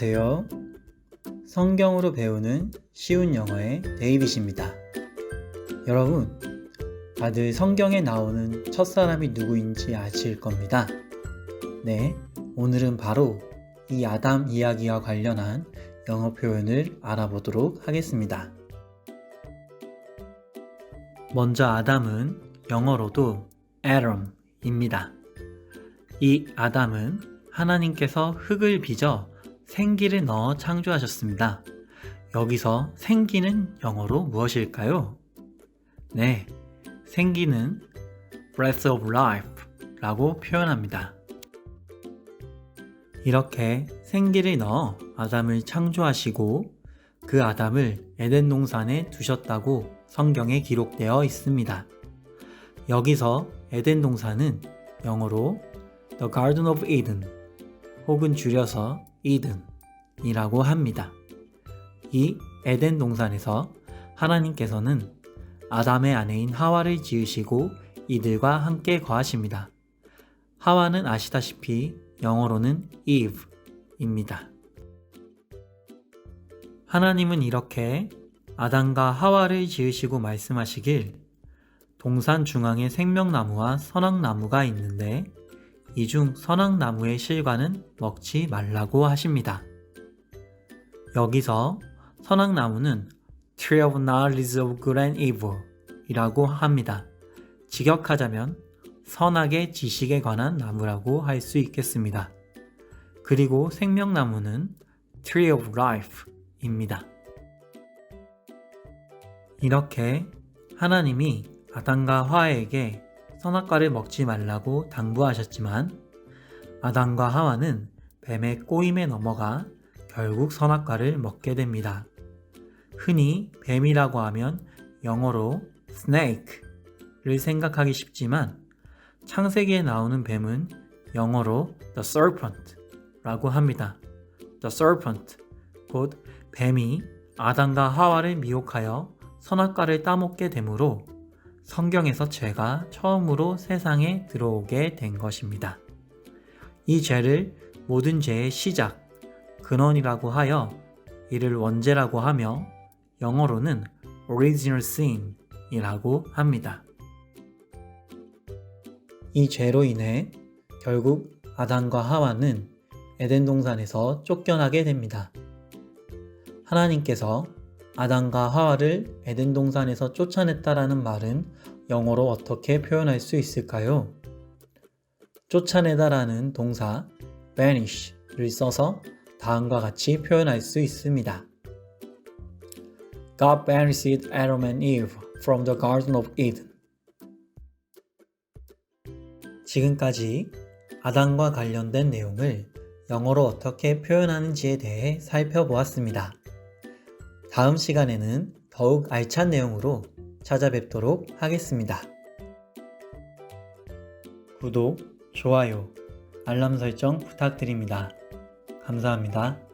안녕하세요. 성경으로 배우는 쉬운 영어의 데이빗입니다. 여러분, 다들 성경에 나오는 첫사람이 누구인지 아실 겁니다. 네, 오늘은 바로 이 아담 이야기와 관련한 영어 표현을 알아보도록 하겠습니다. 먼저 아담은 영어로도 Adam입니다. 이 아담은 하나님께서 흙을 빚어 생기를 넣어 창조하셨습니다. 여기서 생기는 영어로 무엇일까요? 네, 생기는 breath of life 라고 표현합니다. 이렇게 생기를 넣어 아담을 창조하시고 그 아담을 에덴 동산에 두셨다고 성경에 기록되어 있습니다. 여기서 에덴 동산은 영어로 The Garden of Eden 혹은 줄여서 이든이라고 합니다. 이 에덴 동산에서 하나님께서는 아담의 아내인 하와를 지으시고 이들과 함께 거하십니다. 하와는 아시다시피 영어로는 Eve입니다. 하나님은 이렇게 아담과 하와를 지으시고 말씀하시길 동산 중앙에 생명나무와 선악나무가 있는데 이 중 선악나무의 실과는 먹지 말라고 하십니다. 여기서 선악나무는 Tree of Knowledge of Good and Evil 이라고 합니다. 직역하자면 선악의 지식에 관한 나무라고 할 수 있겠습니다. 그리고 생명나무는 Tree of Life 입니다. 이렇게 하나님이 아담과 하와에게 선악과를 먹지 말라고 당부하셨지만 아담과 하와는 뱀의 꼬임에 넘어가 결국 선악과를 먹게 됩니다. 흔히 뱀이라고 하면 영어로 snake를 생각하기 쉽지만 창세기에 나오는 뱀은 영어로 the serpent 라고 합니다. the serpent 곧 뱀이 아담과 하와를 미혹하여 선악과를 따먹게 되므로 성경에서 죄가 처음으로 세상에 들어오게 된 것입니다. 이 죄를 모든 죄의 시작, 근원이라고 하여 이를 원죄라고 하며 영어로는 original sin 이라고 합니다. 이 죄로 인해 결국 아담과 하와는 에덴 동산에서 쫓겨나게 됩니다. 하나님께서 아담과 하와를 에덴 동산에서 쫓아냈다라는 말은 영어로 어떻게 표현할 수 있을까요? 쫓아내다라는 동사 banish를 써서 다음과 같이 표현할 수 있습니다. God banished Adam and Eve from the Garden of Eden. 지금까지 아담과 관련된 내용을 영어로 어떻게 표현하는지에 대해 살펴보았습니다. 다음 시간에는 더욱 알찬 내용으로 찾아뵙도록 하겠습니다. 구독, 좋아요, 알람 설정 부탁드립니다. 감사합니다.